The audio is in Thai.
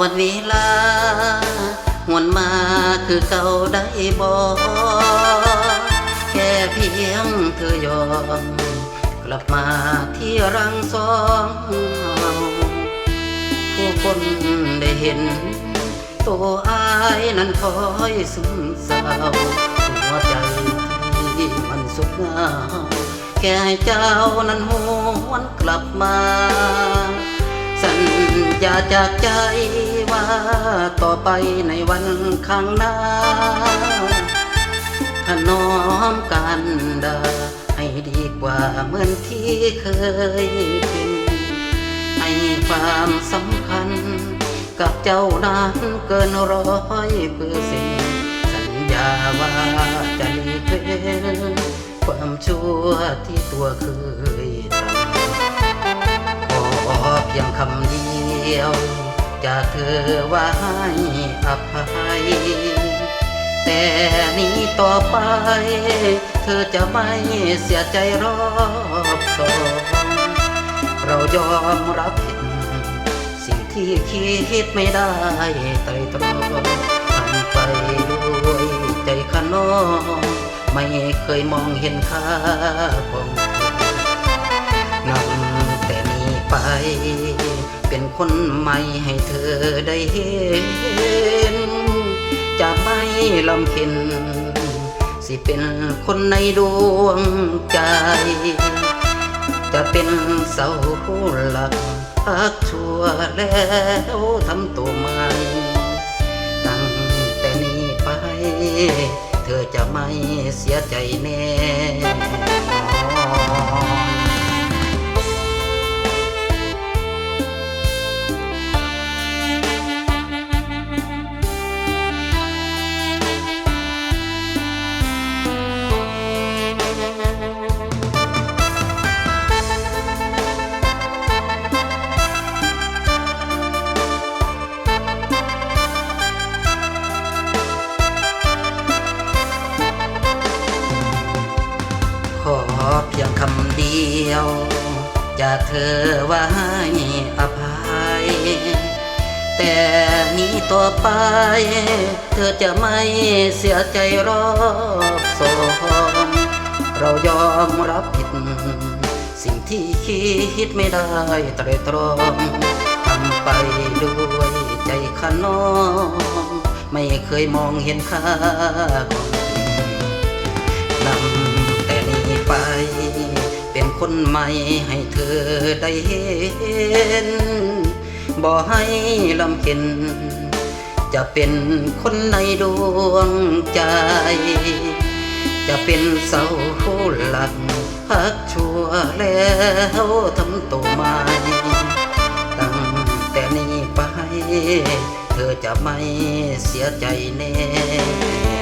วันเวลาหวนมาคือเก่าได้บ่แค่เพียงเธอยอม กลับมาที่รังสองเราผู้คนได้เห็น ตัวอายนั้นคอยซึมเศร้าหัวใจที่มันสุขเงาแค่เจ้านั้นหวนกลับมา สัญ ญาจากใจว่าต่อไปในวันข้างหน้าถนอมกันดาให้ดีกว่าเหมือนที่เคยเป็นให้ความสำคัญ กับเจ้านั้นเกินร้อยเปอร์เซ็นต์สัญญาว่าจะหลีกเล่นความชั่วที่ตัวเคยทำขอเพียงคำเดียว จากเธอว่าให้อภัย แต่นี้ต่อไป เธอจะไม่เสียใจรอบสองเรายอมรับผิด สิ่งที่คิดไม่ได้ไตรตรองทำไปด้วยใจขนองไม่เคยมองเห็นค่าของเธอนับแต่นี้ไป เป็นคนใหม่ให้เธอได้เห็น จะไม่ลำเค็นสิเป็นคนในดวงใจ จะเป็นเสาหลักพักชั่วแล้วทำตัวใหม่ตั้งแต่นี้ไป เธอจะไม่เสียใจแน่ พียงคำเดียว จากเธอว่าให้อภัย แต่นี้ต่อไป เธอจะไม่เสียใจรอบสองเรายอมรับผิด สิ่งที่คิดไม่ได้ตรตรองทำไปด้วยใจขนองไม่เคยมองเห็นค่าของ คนใหม่ให้เธอได้เห็น บ่ให้ลำเค็น จะเป็นคนในดวงใจ จะเป็นเสาหลักพักชั่วแล้วทำตัวใหม่ตั้งแต่นี้ไป เธอจะไม่เสียใจแน่